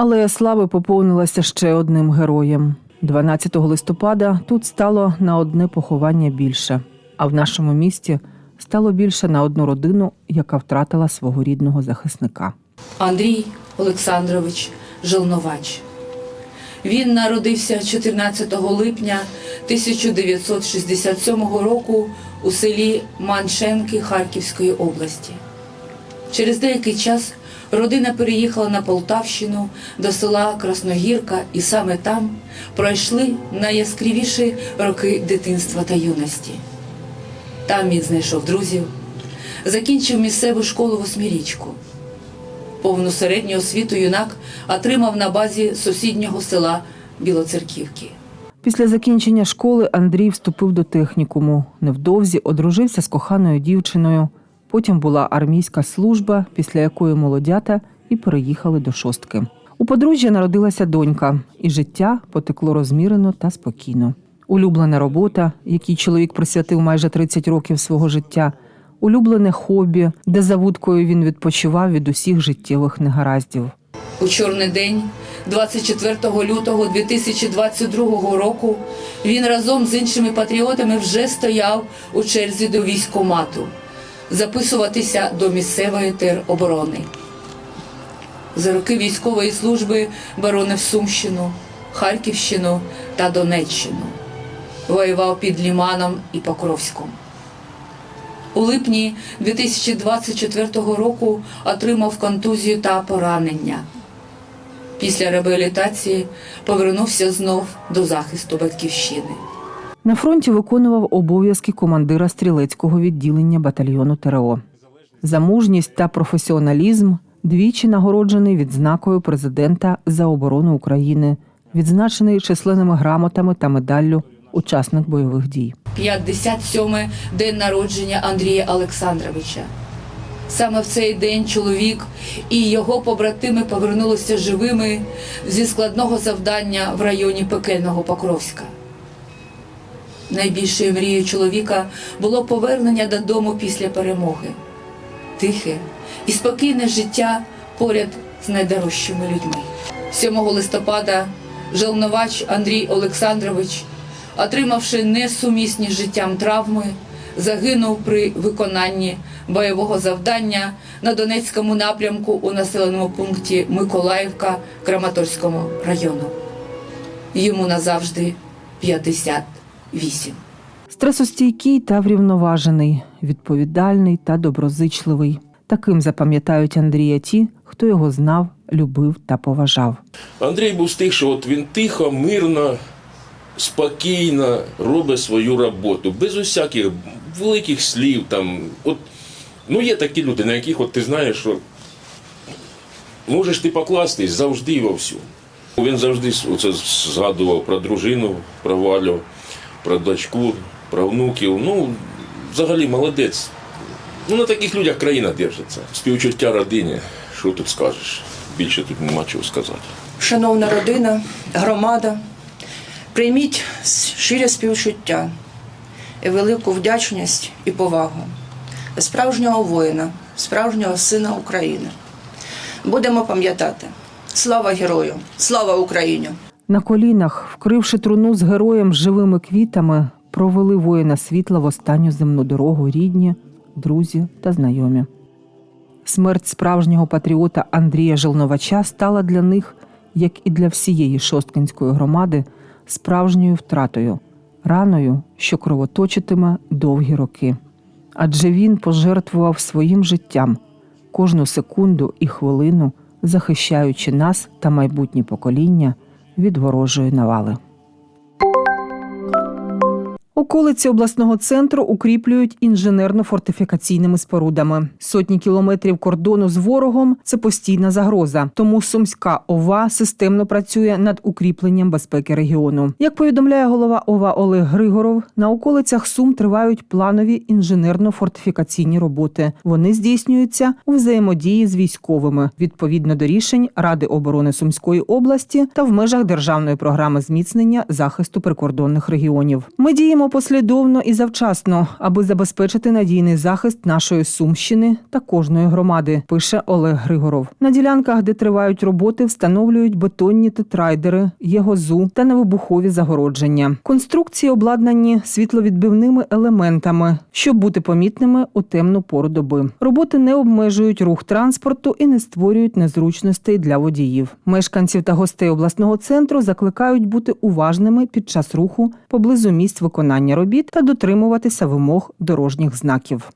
Але слави поповнилася ще одним героєм. 12 листопада тут стало на одне поховання більше, а в нашому місті стало більше на одну родину, яка втратила свого рідного захисника. Андрій Олександрович Желновач. Він народився 14 липня 1967 року у селі Маншенки Харківської області. Через деякий час родина переїхала на Полтавщину до села Красногірка, і саме там пройшли найяскравіші роки дитинства та юності. Там він знайшов друзів, закінчив місцеву школу восьмирічку. Повну середню освіту юнак отримав на базі сусіднього села Білоцерківки. Після закінчення школи Андрій вступив до технікуму. Невдовзі одружився з коханою дівчиною. Потім була армійська служба, після якої молодята і переїхали до шостки. У подружжя народилася донька, і життя потекло розмірено та спокійно. Улюблена робота, якій чоловік присвятив майже 30 років свого життя, улюблене хобі, де за вудкою він відпочивав від усіх життєвих негараздів. У чорний день, 24 лютого 2022 року, він разом з іншими патріотами вже стояв у черзі до військкомату записуватися до місцевої тероборони. За роки військової служби боронив Сумщину, Харківщину та Донеччину. Воював під Ліманом і Покровськом. У липні 2024 року отримав контузію та поранення. Після реабілітації повернувся знов до захисту батьківщини. На фронті виконував обов'язки командира стрілецького відділення батальйону ТРО. За мужність та професіоналізм двічі нагороджений відзнакою президента за оборону України, відзначений численними грамотами та медаллю учасник бойових дій. 57-й день народження Андрія Олександровича. Саме в цей день чоловік і його побратими повернулися живими зі складного завдання в районі пекельного Покровська. Найбільшою мрією чоловіка було повернення додому після перемоги. Тихе і спокійне життя поряд з найдорожчими людьми. 7 листопада Желновач Андрій Олександрович, отримавши несумісні з життям травми, загинув при виконанні бойового завдання на Донецькому напрямку у населеному пункті Миколаївка Краматорському району. Йому назавжди 58. Стресостійкий та врівноважений, відповідальний та доброзичливий. Таким запам'ятають Андрія ті, хто його знав, любив та поважав. Андрій був з тих, що от він тихо, мирно, спокійно робить свою роботу, без усяких великих слів. Там. От, ну, є такі люди, на яких от ти знаєш, що можеш ти покластись завжди во всьому. Він завжди оце згадував про дружину, про Валю, про дочку, про внуків. Ну, взагалі молодець. Ну, на таких людях країна держиться. Співчуття родині, що тут скажеш? Більше тут нема чого сказати. Шановна родина, громада, прийміть щире співчуття і велику вдячність і повагу справжнього воїна, справжнього сина України. Будемо пам'ятати. Слава герою! Слава Україні! На колінах, вкривши труну з героєм живими квітами, провели воїна світла в останню земну дорогу рідні, друзі та знайомі. Смерть справжнього патріота Андрія Желновача стала для них, як і для всієї шосткинської громади, справжньою втратою, раною, що кровоточитиме довгі роки. Адже він пожертвував своїм життям кожну секунду і хвилину, захищаючи нас та майбутні покоління від ворожої навали. Околиці обласного центру укріплюють інженерно-фортифікаційними спорудами. Сотні кілометрів кордону з ворогом це постійна загроза. Тому Сумська ОВА системно працює над укріпленням безпеки регіону. Як повідомляє голова ОВА Олег Григоров, на околицях Сум тривають планові інженерно-фортифікаційні роботи. Вони здійснюються у взаємодії з військовими відповідно до рішень Ради оборони Сумської області та в межах державної програми зміцнення захисту прикордонних регіонів. Ми діємо по послідовно і завчасно, аби забезпечити надійний захист нашої сумщини та кожної громади, пише Олег Григоров. На ділянках, де тривають роботи, встановлюють бетонні тетрайдери, єгозу та невибухові загородження. Конструкції обладнані світловідбивними елементами, щоб бути помітними у темну пору доби. Роботи не обмежують рух транспорту і не створюють незручностей для водіїв. Мешканців та гостей обласного центру закликають бути уважними під час руху поблизу місць виконання робіт та дотримуватися вимог дорожніх знаків.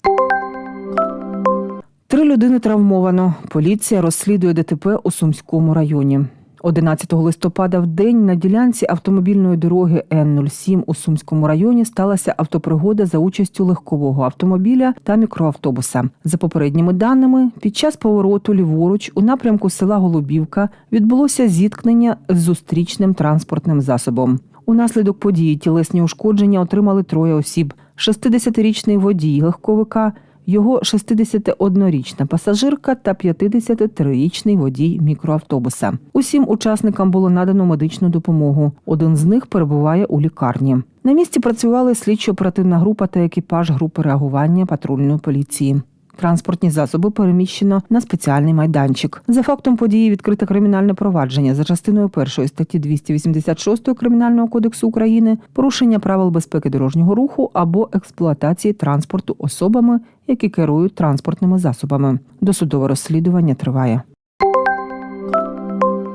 Три людини травмовано. Поліція розслідує ДТП у Сумському районі. 11 листопада в день на ділянці автомобільної дороги Н-07 у Сумському районі сталася автопригода за участю легкового автомобіля та мікроавтобуса. За попередніми даними, під час повороту ліворуч у напрямку села Голубівка відбулося зіткнення з зустрічним транспортним засобом. Унаслідок події тілесні ушкодження отримали троє осіб: 60-річний водій легковика, його 61-річна пасажирка та 53-річний водій мікроавтобуса. Усім учасникам було надано медичну допомогу. Один з них перебуває у лікарні. На місці працювали слідчо-оперативна група та екіпаж групи реагування патрульної поліції. Транспортні засоби переміщено на спеціальний майданчик. За фактом події відкрите кримінальне провадження за частиною першої статті 286 Кримінального кодексу України порушення правил безпеки дорожнього руху або експлуатації транспорту особами, які керують транспортними засобами. Досудове розслідування триває.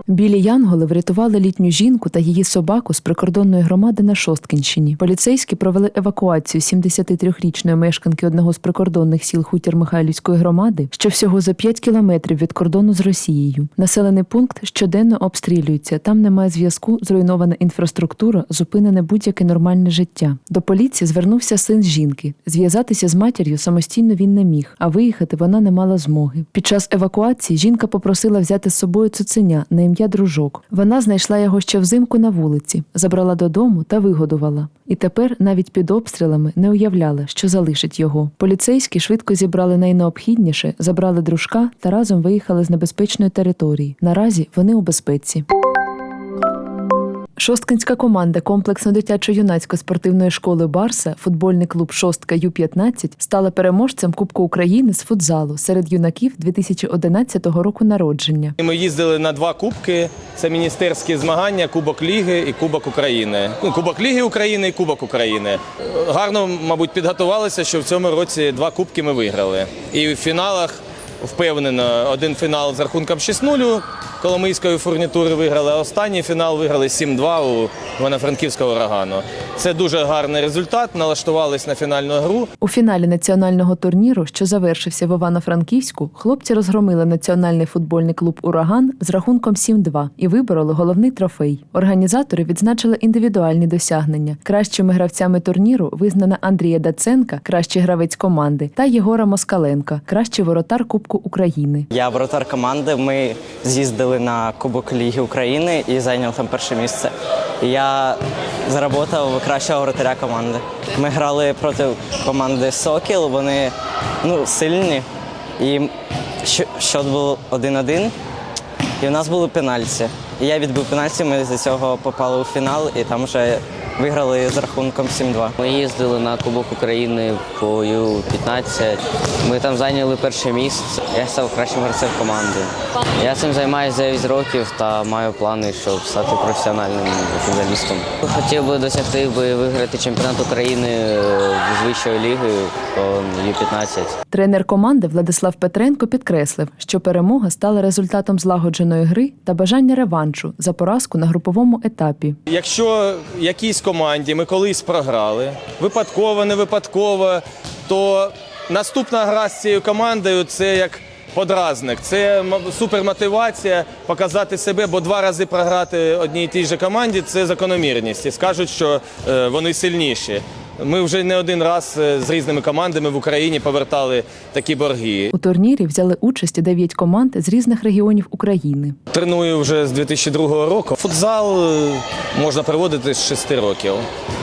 Білі янголи врятували літню жінку та її собаку з прикордонної громади на Шосткінщині. Поліцейські провели евакуацію 73-річної мешканки одного з прикордонних сіл хутір Михайлівської громади, що всього за 5 кілометрів від кордону з Росією. Населений пункт щоденно обстрілюється. Там немає зв'язку, зруйнована інфраструктура, зупинене будь-яке нормальне життя. До поліції звернувся син жінки. Зв'язатися з матір'ю самостійно він не міг, а виїхати вона не мала змоги. Під час евакуації жінка попросила взяти з собою цуценя на ім'я дружок. Вона знайшла його ще взимку на вулиці, забрала додому та вигодувала. І тепер навіть під обстрілами не уявляла, що залишить його. Поліцейські швидко зібрали найнеобхідніше, забрали дружка та разом виїхали з небезпечної території. Наразі вони у безпеці. Шосткинська команда комплексно-дитячо-юнацької спортивної школи Барса, футбольний клуб Шостка Ю-15 стала переможцем Кубку України з футзалу серед юнаків 2011 року народження. Ми їздили на два кубки. Це міністерські змагання, Кубок Ліги і Кубок України. Ну, Кубок Ліги України і Кубок України. Гарно, мабуть, підготувалися, що в цьому році два кубки ми виграли. І в фіналах впевнено, один фінал з рахунком 6-0 Коломийської фурнітури виграли, а останній фінал виграли 7-2 у Івано-Франківського урагану. Це дуже гарний результат. Налаштувались на фінальну гру. У фіналі національного турніру, що завершився в Івано-Франківську, хлопці розгромили національний футбольний клуб Ураган з рахунком 7-2 і вибороли головний трофей. Організатори відзначили індивідуальні досягнення. Кращими гравцями турніру визнана Андрія Даценка, кращий гравець команди, та Єгора Москаленка, кращий воротар Кубку України. Я воротар команди. Ми з'їздили на Кубок Ліги України і зайняв там перше місце. Я заработав кращого вратаря команди. Ми грали проти команди Сокіл. Вони ну, сильні. І щот був 1-1. І в нас були пенальті. І я відбив пенальті, ми з цього попали у фінал і там вже виграли з рахунком 7-2. Ми їздили на Кубок України по Ю-15. Ми там зайняли перше місце. Я став кращим гравцем команди. Я цим займаюся 9 років та маю плани, щоб стати професіональним футболістом. Хотів би досягти би виграти чемпіонат України е, з вищою лігою по Ю-15. Тренер команди Владислав Петренко підкреслив, що перемога стала результатом злагодженої гри та бажання реваншу за поразку на груповому етапі. Якщо якійсь команді ми колись програли, випадково, не випадково, то наступна гра з цією командою це як подразник. Це супермотивація показати себе, бо два рази програти одній і тій же команді це закономірність. І скажуть, що е, вони сильніші. Ми вже не один раз е, з різними командами в Україні повертали такі борги. У турнірі взяли участь 9 команд з різних регіонів України. Треную вже з 2002 року. Футзал е, можна проводити з 6 років.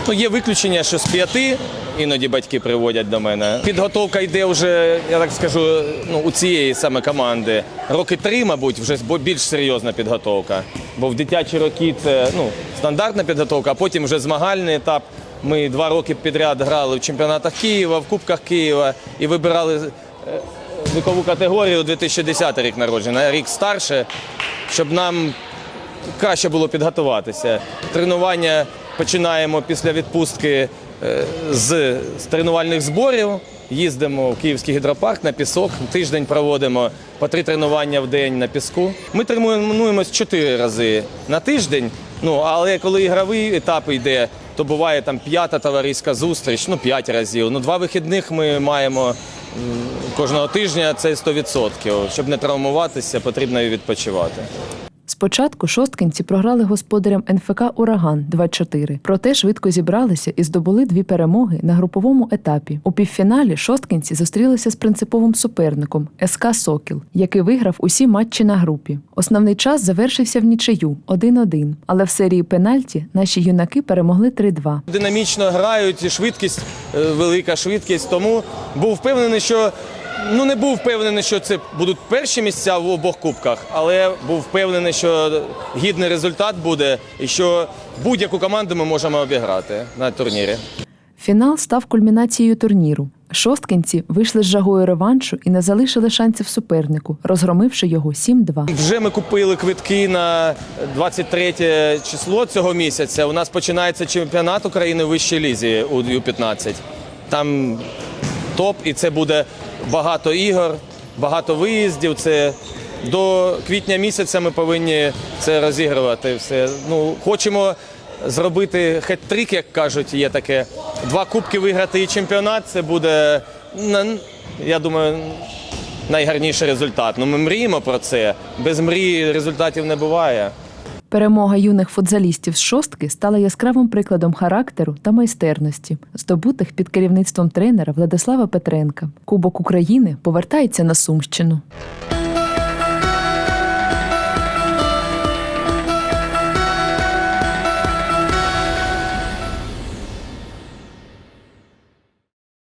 Ну, є виключення, що з 5 іноді батьки приводять до мене. Підготовка йде вже, я так скажу, ну, у цієї саме команди. Роки три, мабуть, вже більш серйозна підготовка. Бо в дитячі роки це ну, стандартна підготовка, а потім вже змагальний етап. Ми два роки підряд грали в чемпіонатах Києва, в Кубках Києва і вибирали е, вікову категорію 2010 рік народження, рік старше, щоб нам краще було підготуватися. Тренування починаємо після відпустки е, з, тренувальних зборів. Їздимо в Київський гідропарк на пісок. Тиждень проводимо по три тренування в день на піску. Ми тренуємось чотири рази на тиждень. Ну але коли ігровий етап йде, то буває там п'ята товариська зустріч, ну п'ять разів. Ну два вихідних ми маємо кожного тижня. Це 100%. Щоб не травмуватися, потрібно і відпочивати. Спочатку шосткинці програли господарям НФК Ураган 2-4, проте швидко зібралися і здобули дві перемоги на груповому етапі. У півфіналі шосткинці зустрілися з принциповим суперником СК Сокіл, який виграв усі матчі на групі. Основний час завершився в нічию 1-1, але в серії пенальті наші юнаки перемогли 3-2. Динамічно грають, швидкість, е, велика швидкість. Тому був впевнений, що ну не був впевнений, що це будуть перші місця в обох кубках, але був впевнений, що гідний результат буде і що будь-яку команду ми можемо обіграти на турнірі. Фінал став кульмінацією турніру. Шосткинці вийшли з жагою реваншу і не залишили шансів супернику, розгромивши його 7-2. Вже ми купили квитки на 23 число цього місяця. У нас починається чемпіонат України в вищій лізі у Ю-15. Там топ, і це буде багато ігор, багато виїздів. Це до квітня місяця ми повинні це розігрувати. Все. Ну, хочемо зробити хет-трик, як кажуть, є таке. Два кубки виграти і чемпіонат. Це буде, я думаю, найгарніший результат. Ну, ми мріємо про це. Без мрії результатів не буває. Перемога юних футзалістів з шостки стала яскравим прикладом характеру та майстерності, здобутих під керівництвом тренера Владислава Петренка. Кубок України повертається на Сумщину.